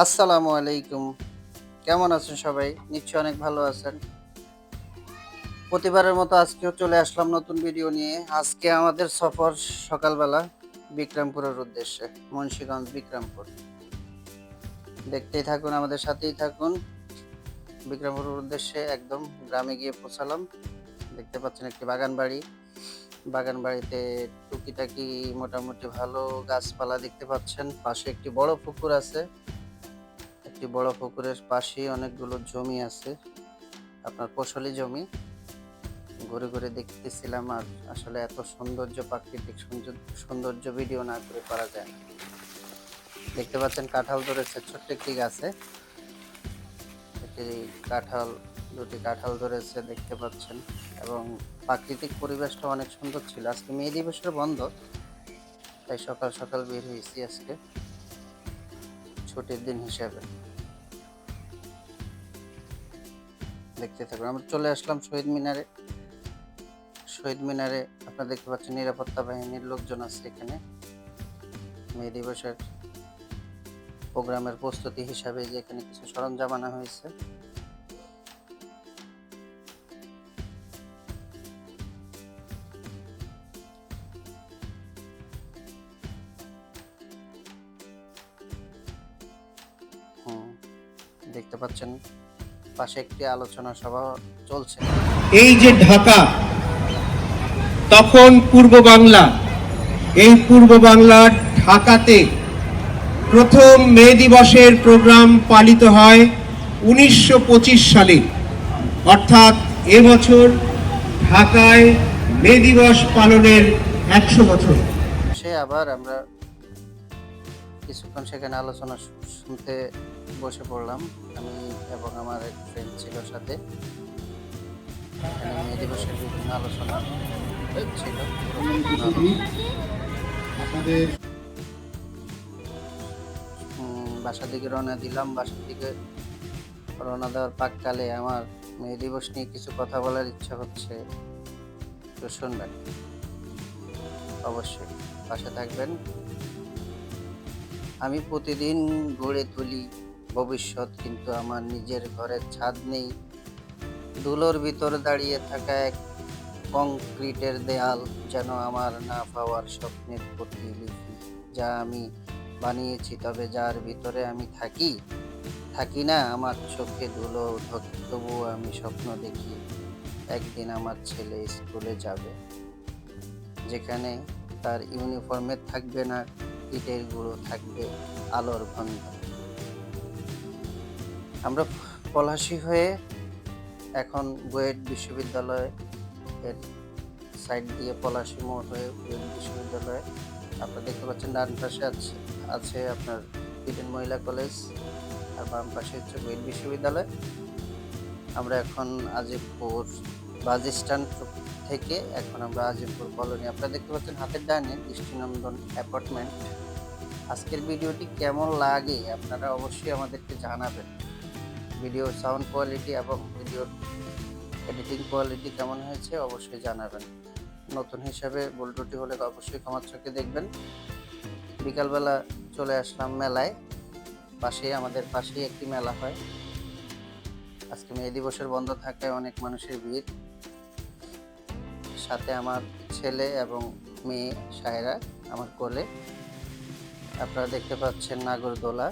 আসসালামু আলাইকুম। কেমন আছেন সবাই? নিশ্চয়ই অনেক ভালো আছেন। প্রতিবারের মতো আজকেও চলে আসলাম নতুন ভিডিও নিয়ে। আজকে আমাদের সফর সকালবেলা বিক্রমপুরের উদ্দেশ্যে, মুন্সীগঞ্জ বিক্রমপুর। দেখতেই থাকুন, আমাদের সাথেই থাকুন। বিক্রমপুরের উদ্দেশ্যে একদম গ্রামে গিয়ে পৌঁছালাম। দেখতে পাচ্ছেন একটি বাগান বাড়ি। বাগান বাড়িতে টুকিটাকি মোটামুটি ভালো গাছপালা দেখতে পাচ্ছেন। পাশে একটি বড় পুকুর আছে। একটি বড় পুকুরের পাশেই অনেকগুলো জমি আছে। আপনার ফসলি জমি। ঘুরে ঘুরে দেখতেছিলাম আর আসলে এত সৌন্দর্য, প্রাকৃতিক সৌন্দর্য- ভিডিও না করে পারা যায় না। দেখতে পাচ্ছেন কাঁঠাল ধরেছে, ছোট্ট একটি গাছে। একটি কাঁঠাল, দুটি কাঁঠাল ধরেছে দেখতে পাচ্ছেন। এবং প্রাকৃতিক পরিবেশটা অনেক সুন্দর ছিল। আজকে মে দিবসের বন্ধ, তাই সকাল সকাল বের হয়েছি আজকে। ছুটির দিন হিসাবে। দেখতে থাকুন। আমরা চলে আসলাম শহীদ মিনারে। শহীদ মিনারে আপনারা দেখতে পাচ্ছেন নিরাপত্তা বাহিনীর লোকজন আছে এখানে। মে দিবসের প্রোগ্রামের প্রস্তুতি হিসাবে যে এখানে কিছু সরঞ্জাম আনা হয়েছে। দেখতে পাচ্ছেন পাশে একটি আলোচনা সভা চলছে। এই যে ঢাকা তখন পূর্ব বাংলা এই পূর্ব বাংলার ঢাকাতে প্রথম মে দিবসের প্রোগ্রাম পালিত হয় উনিশশো পঁচিশ সালে। অর্থাৎ এবছর ঢাকায় মে দিবস পালনের একশো বছর। সে আবার আমরা কিছুক্ষণ সেখানে আলোচনা শুনতে বসে পড়লাম। আমি এবং আমার এক ফ্রেন্ড ছিল সাথে। এখানে মে দিবসের বিভিন্ন আলোচনা ছিল বাসার দিকে রওনা দিলাম। বাসার দিকে রওনা দেওয়ার পাককালে আমার মেয়ে দিবস নিয়ে কিছু কথা বলার ইচ্ছা হচ্ছে। তো শুনবেন। অবশ্যই পাশে থাকবেন। আমি প্রতিদিন গড়ে তুলি ভবিষ্যৎ, কিন্তু আমার নিজের ঘরের ছাদ নেই। ধুলোর ভিতর দাঁড়িয়ে থাকা এক কংক্রিটের দেয়াল যেন আমার না পাওয়ার স্বপ্নের প্রতিলিপি যা আমি বানিয়েছি, তবে যার ভিতরে আমি থাকি থাকি না, আমার চোখে ধুলো তবুও আমি স্বপ্ন দেখি একদিন আমার ছেলে স্কুলে যাবে, যেখানে তার ইউনিফর্মে থাকবে না, ইটের গুঁড়ো থাকবে, আলোর ভন্ধ আমরা পলাশি হয়ে এখন বুয়েট বিশ্ববিদ্যালয় এর সাইড দিয়ে পলাশি মোড় হয়ে বুয়েট বিশ্ববিদ্যালয়ে আপনারা দেখতে পাচ্ছেন ডান পাশে আছে আছে আপনার ইডেন মহিলা কলেজ আর বাম পাশে হচ্ছে বুয়েট বিশ্ববিদ্যালয়। আমরা এখন আজিমপুর বাস স্ট্যান্ড থেকে এখন আমরা আজিমপুর কলোনি। আপনারা দেখতে পাচ্ছেন হাতের ডানে দৃষ্টিনন্দন অ্যাপার্টমেন্ট। আজকের ভিডিওটি কেমন লাগে আপনারা অবশ্যই আমাদেরকে জানাবেন। ভিডিও সাউন্ড কোয়ালিটি এবং ভিডিওর এডিটিং কোয়ালিটি কেমন হয়েছে অবশ্যই জানাবেন। নতুন হিসাবে ভুলটুটি হলে অবশ্যই ক্ষমার চোখে দেখবেন। বিকালবেলা চলে আসলাম মেলায়। পাশেই, আমাদের পাশেই একটি মেলা হয়। আজকে মে দিবসের বন্ধ থাকায় অনেক মানুষের ভিড়। সাথে আমার ছেলে এবং মেয়ে সায়রা আমার কোলে। আপনারা দেখতে পাচ্ছেন নাগরদোলা।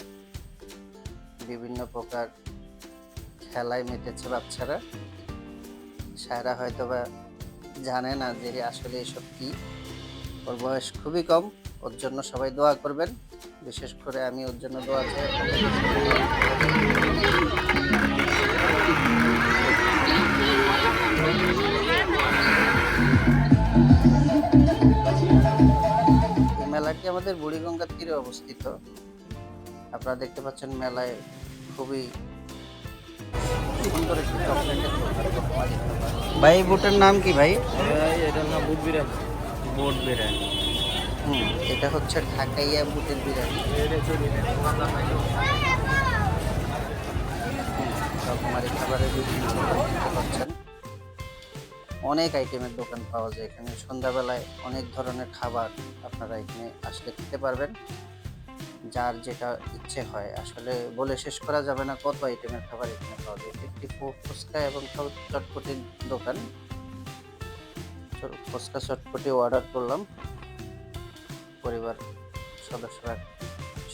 বিভিন্ন প্রকার খেলায় মেতেছে বাচ্চারা। সায়রা হয়তো বা জানে না যে আসলে এসব কি। ওর বয়স খুবই কম, ওর জন্য সবাই দোয়া করবেন। বিশেষ করে আমি ওর জন্য দোয়া চাই। মেলাটি আমাদের বুড়িগঙ্গার তীরে অবস্থিত। আপনারা দেখতে পাচ্ছেন মেলায় খুবই ভাই বুটের নাম কি ভাই? এটার নাম বুট বিরিয়ানি। বুট বিরিয়ানি। হুম এটা হচ্ছে ঢাকাইয়া বুটের বিরিয়ানি। রকমারি খাবারের বিভিন্ন পাচ্ছেন। অনেক আইটেমের দোকান পাওয়া যায় এখানে। সন্ধ্যাবেলায় অনেক ধরনের খাবার আপনারা এখানে আসলে খেতে পারবেন। যার যেটা ইচ্ছে হয়। আসলে বলে শেষ করা যাবে না কত আইটেমের খাবার এখানে পাওয়া যায়। একটি ফুচকা এবং চটপটির দোকান। ফুচকা, চটপটি অর্ডার করলাম। পরিবার সদস্যরা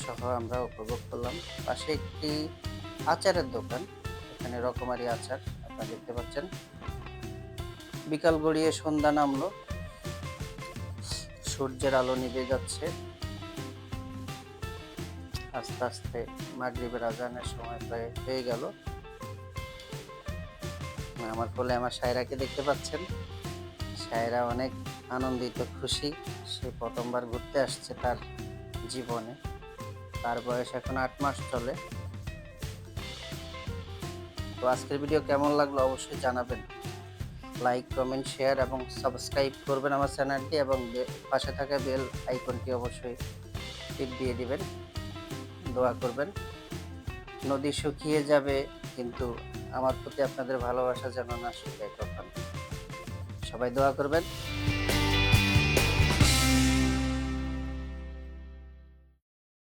সহ আমরা উপভোগ করলাম। পাশে একটি আচারের দোকান। এখানে রকমারি আচার, আপনারা দেখতে পাচ্ছেন। বিকাল গড়িয়ে সন্ধ্যা নামলো। সূর্যের আলো নিভে যাচ্ছে। আস্তে আস্তে মাগরিবের আজানের সময় প্রায় হয়ে গেল। আমার কোলে আমার সায়রাকে দেখতে পাচ্ছেন। সায়রা অনেক আনন্দিত, খুশি। সে প্রথমবার ঘুরতে আসছে তার জীবনে। তার বয়স এখন আট মাস চলে। তো আজকের ভিডিও কেমন লাগল অবশ্যই জানাবেন। লাইক, কমেন্ট, শেয়ার এবং সাবস্ক্রাইব করবেন আমার চ্যানেলটি এবং পাশে থাকা বেল আইকনটি অবশ্যই টিপ দিয়ে দিবেন। দোয়া করবেন। নদী শুকিয়ে যাবে, কিন্তু আমার প্রতি আপনাদের ভালোবাসা যেন না শুকায় কখন। সবাই দোয়া করবেন।